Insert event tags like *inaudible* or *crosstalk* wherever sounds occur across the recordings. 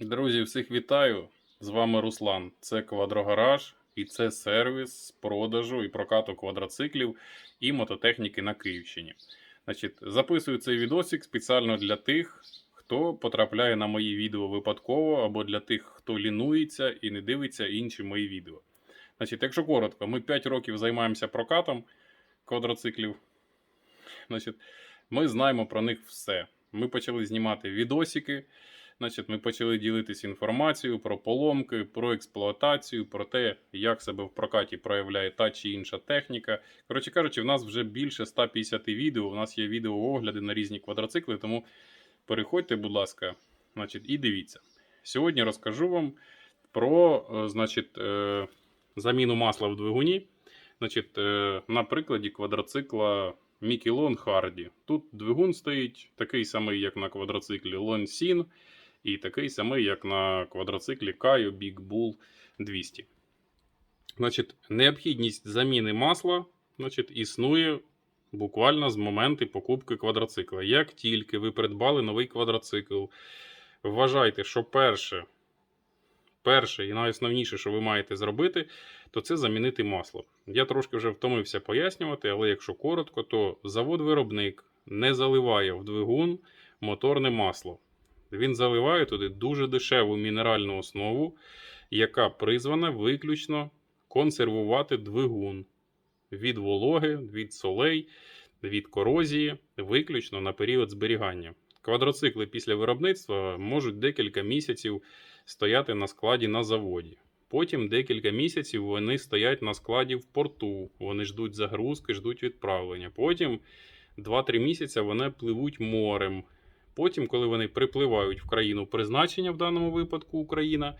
Друзі, всіх вітаю! З вами Руслан. Це Квадрогараж і це сервіс з продажу і прокату квадроциклів і мототехніки на Київщині. Значить, записую цей відосик спеціально для тих, хто потрапляє на мої відео випадково, або для тих, хто лінується і не дивиться інші мої відео. Значить, якщо коротко, ми 5 років займаємося прокатом квадроциклів. Значить, ми знаємо про них все. Ми почали знімати відосики. Значить, ми почали ділитися інформацією про поломки, про експлуатацію, про те, як себе в прокаті проявляє та чи інша техніка. Коротше кажучи, в нас вже більше 150 відео. У нас є відеоогляди на різні квадроцикли, тому переходьте, будь ласка, значить, і дивіться. Сьогодні розкажу вам про е, значить, е, заміну масла в двигуні. Значить, е, на прикладі квадроцикла Lon Hardy. Тут двигун стоїть такий самий, як на квадроциклі Lon Sin, і такий самий, як на квадроциклі Kayo Big Bull 200. Значить, необхідність заміни масла значить, існує буквально з моменту покупки квадроцикла. Як тільки ви придбали новий квадроцикл, вважайте, що перше, перше і найосновніше, що ви маєте зробити, то це замінити масло. Я трошки вже втомився пояснювати, але якщо коротко, то завод-виробник не заливає в двигун моторне масло. Він заливає туди дуже дешеву мінеральну основу, яка призвана виключно консервувати двигун від вологи, від солей, від корозії, виключно на період зберігання. Квадроцикли після виробництва можуть декілька місяців стояти на складі на заводі. Потім декілька місяців вони стоять на складі в порту. Вони ждуть загрузки, ждуть відправлення. Потім 2-3 місяці вони пливуть морем. Потім, коли вони припливають в країну призначення, в даному випадку Україна,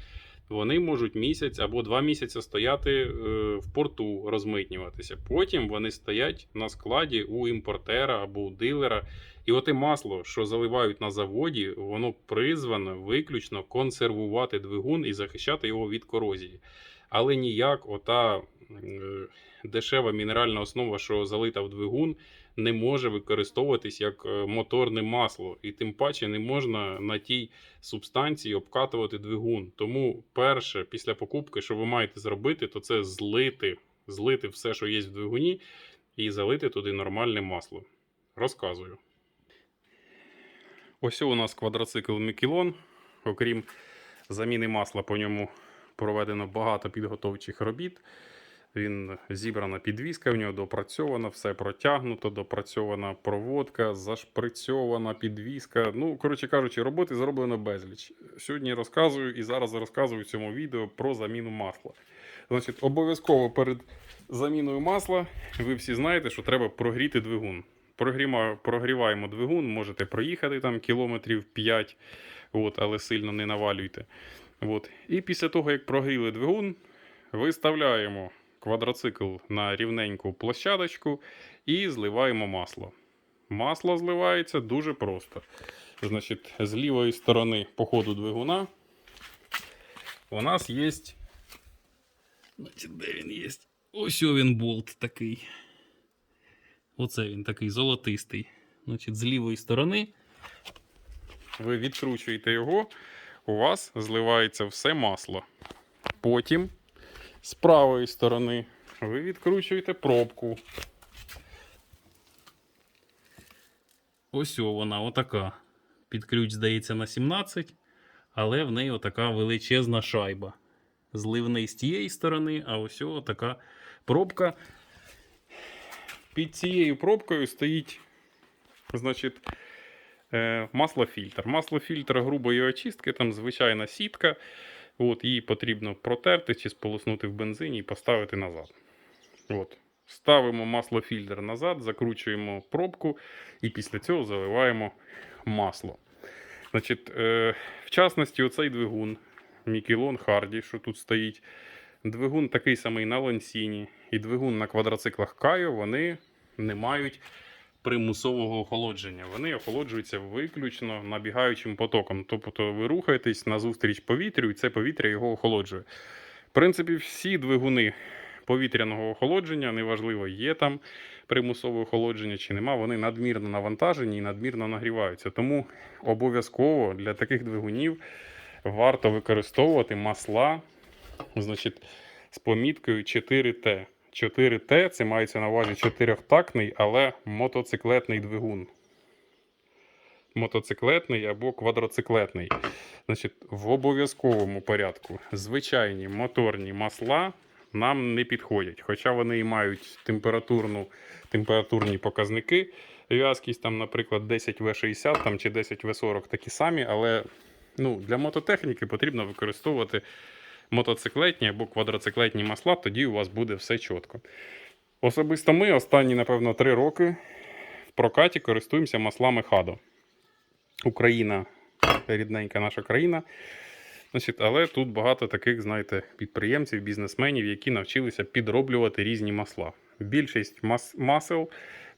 вони можуть місяць або два місяці стояти е, в порту, розмитнюватися. Потім вони стоять на складі у імпортера або у дилера. І оте масло, що заливають на заводі, воно призвано виключно консервувати двигун і захищати його від корозії. Але ніяк ота е, дешева мінеральна основа, що залита в двигун, не може використовуватись як е, моторне масло, і тим паче не можна на тій субстанції обкатувати двигун. Тому перше, після покупки, що ви маєте зробити, то це злити, злити все, що є в двигуні, і залити туди нормальне масло. Розказую. Ось у нас квадроцикл Мікелон. Окрім заміни масла, по ньому проведено багато підготовчих робіт. Він зібрана підвіска, в нього допрацьована, все протягнуто, допрацьована проводка, зашприцьована підвіска. Ну, коротше кажучи, роботи зроблено безліч. Сьогодні розказую і зараз розказую в цьому відео про заміну масла. Значить, обов'язково перед заміною масла ви всі знаєте, що треба прогріти двигун. Прогріваємо двигун, можете проїхати там кілометрів 5, от, але сильно не навалюйте. От. І після того, як прогріли двигун, виставляємо квадроцикл на рівненьку площадочку і зливаємо масло. Масло зливається дуже просто. Значить, з лівої сторони по ходу двигуна у нас є. Значить, де він є? Ось він болт такий. Оце він такий золотистий. Значить, з лівої сторони ви відкручуєте його, у вас зливається все масло. Потім з правої сторони ви відкручуєте пробку. Ось вона, отака. Під ключ здається на 17, але в неї отака величезна шайба. Зливний з тієї сторони, а ось така пробка. Під цією пробкою стоїть, значить, е, маслофільтр. Маслофільтр грубої очистки, там звичайна сітка. От, її потрібно протерти чи сполоснути в бензині і поставити назад. От. Ставимо маслофільтр назад, закручуємо пробку і після цього заливаємо масло. Значить, е, В частності, оцей двигун Мікелон Харді, що тут стоїть. Двигун такий самий на лансіні і двигун на квадроциклах Кайо, вони не мають примусового охолодження. Вони охолоджуються виключно набігаючим потоком. Тобто ви рухаєтесь назустріч повітрю, і це повітря його охолоджує. В принципі, всі двигуни повітряного охолодження, неважливо, є там примусове охолодження чи нема, вони надмірно навантажені і надмірно нагріваються. Тому обов'язково для таких двигунів варто використовувати масла, значить, з поміткою 4Т. 4Т це мається на увазі чотирьохтактний, але мотоциклетний двигун. Мотоциклетний або квадроциклетний. Значить, в обов'язковому порядку звичайні моторні масла нам не підходять. Хоча вони і мають температурну, температурні показники. В'язкість, там, наприклад, 10В60 там, чи 10В40 такі самі, але ну, для мототехніки потрібно використовувати мотоциклетні або квадроциклетні масла, тоді у вас буде все чітко. Особисто ми останні, напевно, 3 роки в прокаті користуємося маслами Хадо. Україна, рідненька наша країна. Значить, але тут багато таких, знаєте, підприємців, бізнесменів, які навчилися підроблювати різні масла. Більшість мас- масел,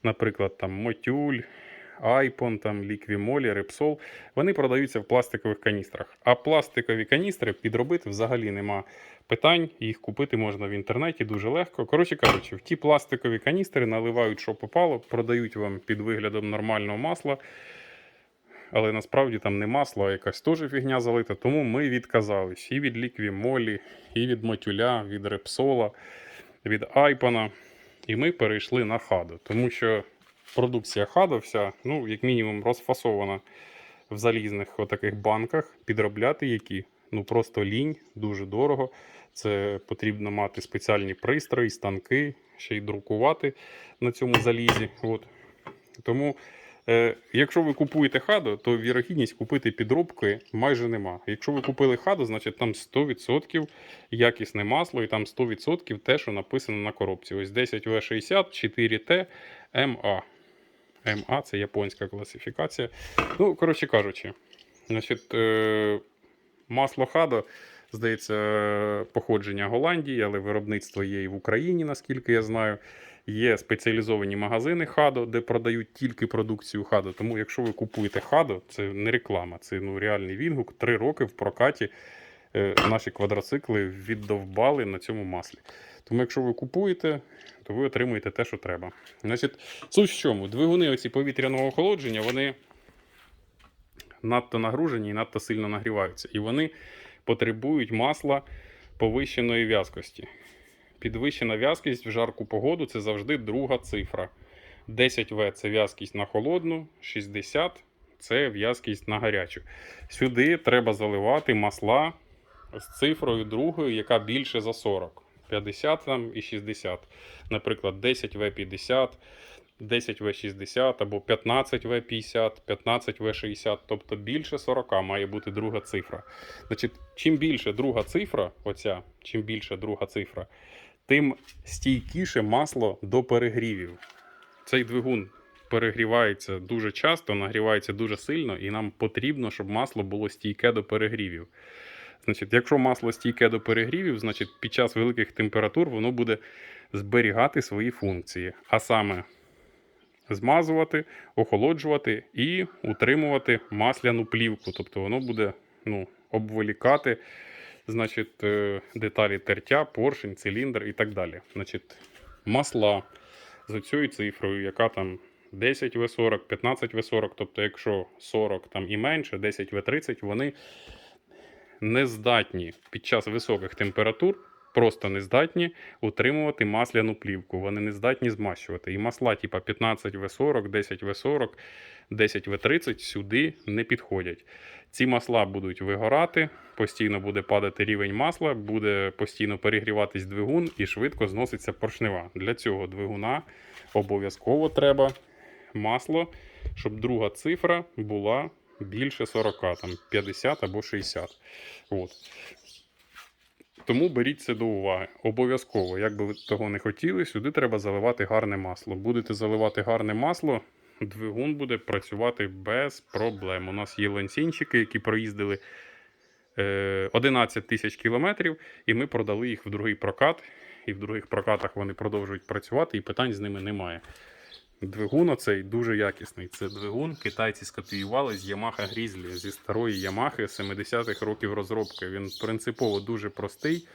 наприклад, там Мотюль, Айпон, там Ліквімолі, Репсол, вони продаються в пластикових каністрах. А пластикові каністри підробити взагалі нема питань. Їх купити можна в інтернеті дуже легко. Коротше кажучи, в ті пластикові каністри наливають, що попало, продають вам під виглядом нормального масла. Але насправді там не масло, а якась теж фігня залита. Тому ми відказались і від ліквімолі, і від мотюля, від репсола, від айпона. І ми перейшли на хадо. Тому що продукція хадо вся, ну, як мінімум, розфасована в залізних отаких банках, підробляти які. Ну просто лінь, дуже дорого. Це потрібно мати спеціальні пристрої, станки, ще й друкувати на цьому залізі. От. Тому, е, якщо ви купуєте хадо, то вірогідність купити підробки майже нема. Якщо ви купили хадо, значить там 100% якісне масло і там 100% те, що написано на коробці. Ось 10В60 4Т МА. МА це японська класифікація. Ну, коротше кажучи, значить, е, масло хадо. Здається, походження Голландії, але виробництво є і в Україні, наскільки я знаю. Є спеціалізовані магазини Хадо, де продають тільки продукцію Хадо. Тому, якщо ви купуєте Хадо, це не реклама, це ну, реальний відгук. Три роки в прокаті наші квадроцикли віддовбали на цьому маслі. Тому, якщо ви купуєте, то ви отримуєте те, що треба. Значить, суть в чому? Двигуни оці повітряного охолодження, вони надто нагружені і надто сильно нагріваються. І вони потребують масла повищеної в'язкості. Підвищена в'язкість в жарку погоду це завжди друга цифра. 10В це в'язкість на холодну, 60 це в'язкість на гарячу. Сюди треба заливати масла з цифрою другою, яка більше за 40. 50 там і 60. Наприклад, 10В50, 10В60 або 15В50, 15В60, тобто більше 40 має бути друга цифра. Значить, чим більше друга цифра, оця, чим більше друга цифра, тим стійкіше масло до перегрівів. Цей двигун перегрівається дуже часто, нагрівається дуже сильно, і нам потрібно, щоб масло було стійке до перегрівів. Значить, якщо масло стійке до перегрівів, значить під час великих температур воно буде зберігати свої функції, а саме змазувати, охолоджувати і утримувати масляну плівку. Тобто воно буде ну, обволікати значить, е, деталі тертя, поршень, циліндр і так далі. Значить, масла з цією цифрою, яка там 10В40, 15В40, тобто, якщо 40 там і менше, 10В30, вони не здатні під час високих температур, просто не здатні утримувати масляну плівку. Вони не здатні змащувати. І масла, типа 15В40, 10В40, 10В30 сюди не підходять. Ці масла будуть вигорати, постійно буде падати рівень масла, буде постійно перегріватись двигун і швидко зноситься поршнева. Для цього двигуна обов'язково треба масло, щоб друга цифра була більше 40, там 50 або 60. От. Тому беріть це до уваги. Обов'язково, як би ви того не хотіли, сюди треба заливати гарне масло. Будете заливати гарне масло, двигун буде працювати без проблем. У нас є лансінчики, які проїздили е, 11 тисяч кілометрів, і ми продали їх в другий прокат. І в других прокатах вони продовжують працювати, і питань з ними немає. Двигун оцей дуже якісний. Це двигун китайці скопіювали з Yamaha Grizzly, зі старої Yamaha 70-х років розробки. Він принципово дуже простий,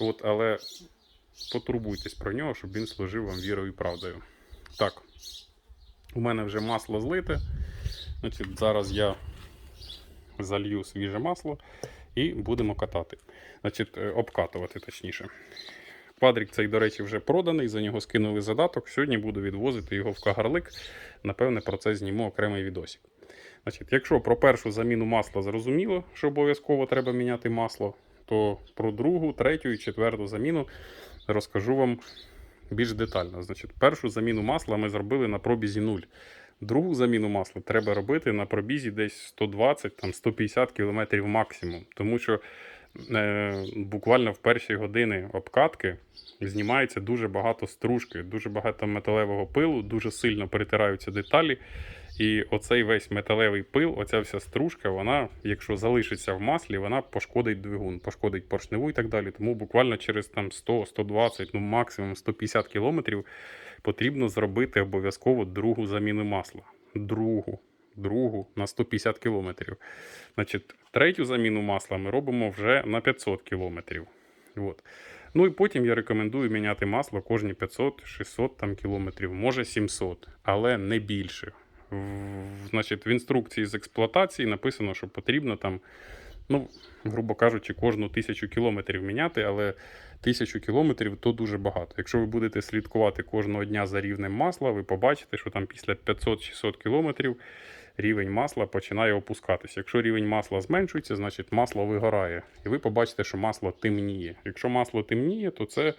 от, але потурбуйтесь про нього, щоб він служив вам вірою і правдою. Так, у мене вже масло злите. Значить, Зараз я залью свіже масло і будемо катати. Значить, е, обкатувати точніше. Квадрик цей, до речі, вже проданий, за нього скинули задаток. Сьогодні буду відвозити його в Кагарлик. Напевне, про це зніму окремий відосик. Значить, якщо про першу заміну масла зрозуміло, що обов'язково треба міняти масло, то про другу, третю і четверту заміну розкажу вам більш детально. Значить, першу заміну масла ми зробили на пробізі 0. Другу заміну масла треба робити на пробізі десь 120-150 км максимум. Тому що буквально в перші години обкатки знімається дуже багато стружки, дуже багато металевого пилу, дуже сильно перетираються деталі. І оцей весь металевий пил, оця вся стружка, вона, якщо залишиться в маслі, вона пошкодить двигун, пошкодить поршневу і так далі. Тому буквально через там 100, 120, ну максимум 150 кілометрів потрібно зробити обов'язково другу заміну масла. Другу. Другу на 150 кілометрів. Значить, третю заміну масла ми робимо вже на 500 кілометрів. От. Ну і потім я рекомендую міняти масло кожні 500-600 там, кілометрів, може 700, але не більше. В, значить, в інструкції з експлуатації написано, що потрібно там, ну, грубо кажучи, кожну тисячу кілометрів міняти, але тисячу кілометрів то дуже багато. Якщо ви будете слідкувати кожного дня за рівнем масла, ви побачите, що там після 500-600 кілометрів рівень масла починає опускатися. Якщо рівень масла зменшується, значить масло вигорає. І ви побачите, що масло темніє. Якщо масло темніє, то це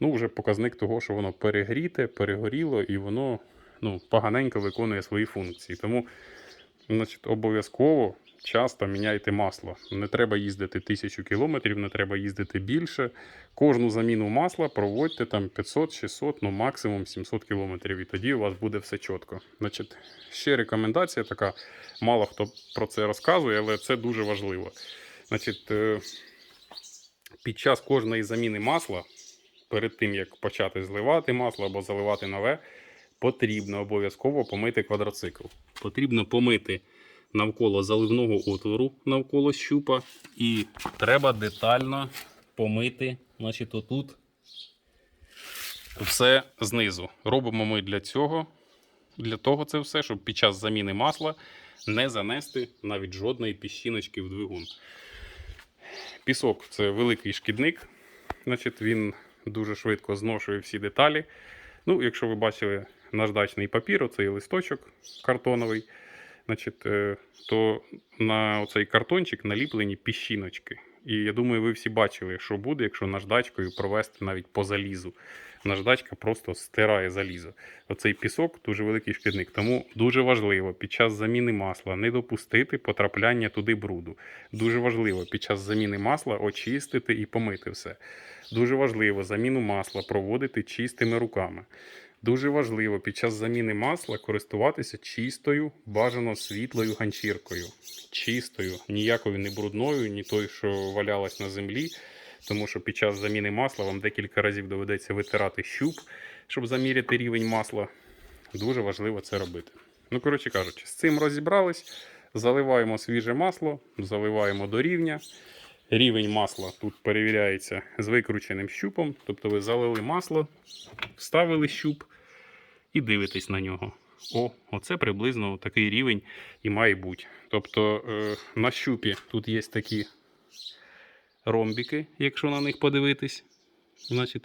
ну, вже показник того, що воно перегріте, перегоріло і воно ну, поганенько виконує свої функції. Тому значить, обов'язково часто міняйте масло. Не треба їздити тисячу кілометрів, не треба їздити більше. Кожну заміну масла проводьте там 500-600, ну максимум 700 кілометрів. І тоді у вас буде все чітко. Значить, ще рекомендація така. Мало хто про це розказує, але це дуже важливо. Значить, е, під час кожної заміни масла, перед тим як почати зливати масло або заливати нове, потрібно обов'язково помити квадроцикл. Потрібно помити навколо заливного отвору, навколо щупа, і треба детально помити, значить, отут все знизу. Робимо ми для цього, для того це все, щоб під час заміни масла не занести навіть жодної піщиночки в двигун. Пісок це великий шкідник, значить, він дуже швидко зношує всі деталі. Ну, якщо ви бачили наждачний папір, оцей листочок картоновий, значить, е, то на цей картончик наліплені піщиночки. І я думаю, ви всі бачили, що буде, якщо наждачкою провести навіть по залізу. Наждачка просто стирає залізо. Оцей пісок дуже великий шкідник. Тому дуже важливо під час заміни масла не допустити потрапляння туди бруду. Дуже важливо під час заміни масла очистити і помити все. Дуже важливо заміну масла проводити чистими руками. Дуже важливо під час заміни масла користуватися чистою, бажано світлою ганчіркою. Чистою, ніякою не брудною, ні той, що валялась на землі. Тому що під час заміни масла вам декілька разів доведеться витирати щуп, щоб заміряти рівень масла. Дуже важливо це робити. Ну, коротше кажучи, з цим розібрались. Заливаємо свіже масло, заливаємо до рівня. Рівень масла тут перевіряється з викрученим щупом. Тобто ви залили масло, вставили щуп і дивитесь на нього. О, оце приблизно такий рівень і має бути. Тобто е, на щупі тут є такі ромбики, якщо на них подивитись. Значить,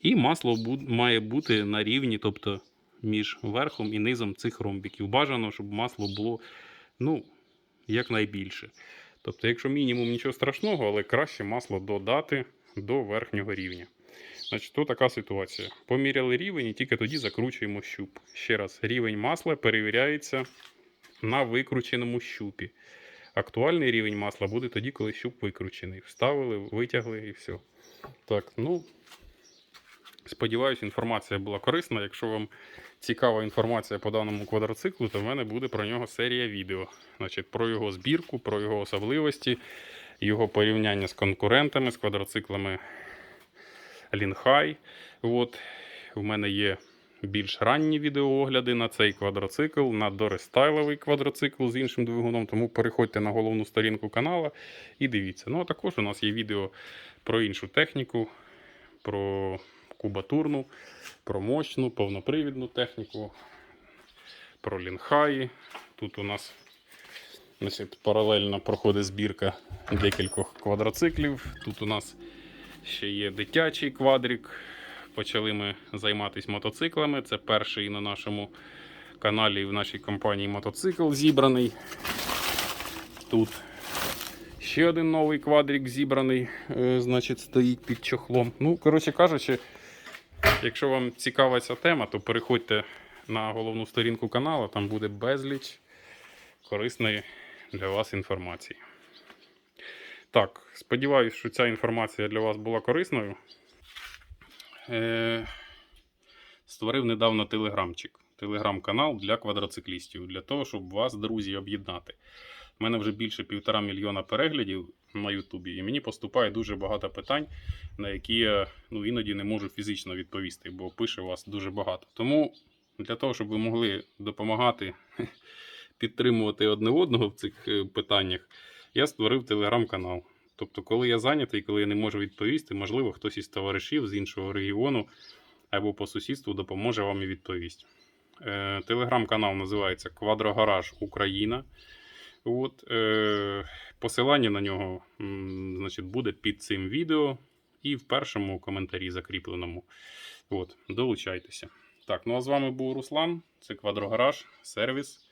і масло має бути на рівні, тобто між верхом і низом цих ромбиків. Бажано, щоб масло було ну, якнайбільше. Тобто, якщо мінімум нічого страшного, але краще масло додати до верхнього рівня. Значить, то така ситуація. Поміряли рівень і тільки тоді закручуємо щуп. Ще раз, рівень масла перевіряється на викрученому щупі. Актуальний рівень масла буде тоді, коли щуп викручений. Вставили, витягли і все. Так, ну. Сподіваюсь, інформація була корисна. Якщо вам цікава інформація по даному квадроциклу, то в мене буде про нього серія відео. Значить, про його збірку, про його особливості, його порівняння з конкурентами, з квадроциклами Лінхай. От. У мене є більш ранні відеоогляди на цей квадроцикл, на дорестайловий квадроцикл з іншим двигуном. Тому переходьте на головну сторінку канала і дивіться. Ну а також у нас є відео про іншу техніку, про кубатурну, про мощну, повнопривідну техніку, про лінхаї. Тут у нас паралельно проходить збірка декількох квадроциклів. Тут у нас ще є дитячий квадрик. Почали ми займатися мотоциклами. Це перший на нашому каналі і в нашій компанії мотоцикл зібраний. Тут ще один новий квадрик зібраний, е, значить, стоїть під чохлом. Ну, коротше кажучи, якщо вам цікава ця тема, то переходьте на головну сторінку каналу, там буде безліч корисної для вас інформації. Так, сподіваюся, що ця інформація для вас була корисною. Е, створив недавно телеграмчик, телеграм-канал для квадроциклістів, для того, щоб вас, друзі, об'єднати. У мене вже більше півтора мільйона переглядів на Ютубі, і мені поступає дуже багато питань, на які я ну, іноді не можу фізично відповісти, бо пише вас дуже багато. Тому для того, щоб ви могли допомагати *laughs* підтримувати одне одного в цих е, питаннях, я створив телеграм-канал. Тобто, коли я зайнятий, коли я не можу відповісти, можливо, хтось із товаришів з іншого регіону або по сусідству допоможе вам і відповість. Е, телеграм-канал називається Квадрогараж Україна. От, е, посилання на нього значить, буде під цим відео і в першому коментарі закріпленому. От, долучайтеся. Так, ну а з вами був Руслан. Це Квадрогараж, сервіс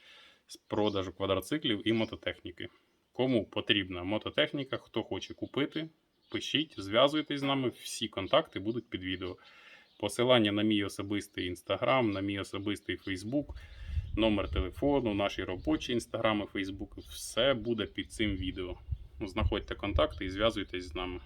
з продажу квадроциклів і мототехніки. Кому потрібна мототехніка, хто хоче купити, пишіть, зв'язуйтесь з нами. Всі контакти будуть під відео. Посилання на мій особистий інстаграм, на мій особистий Фейсбук, номер телефону, наші робочі інстаграми, Фейсбук Все буде під цим відео. Знаходьте контакти і зв'язуйтесь з нами.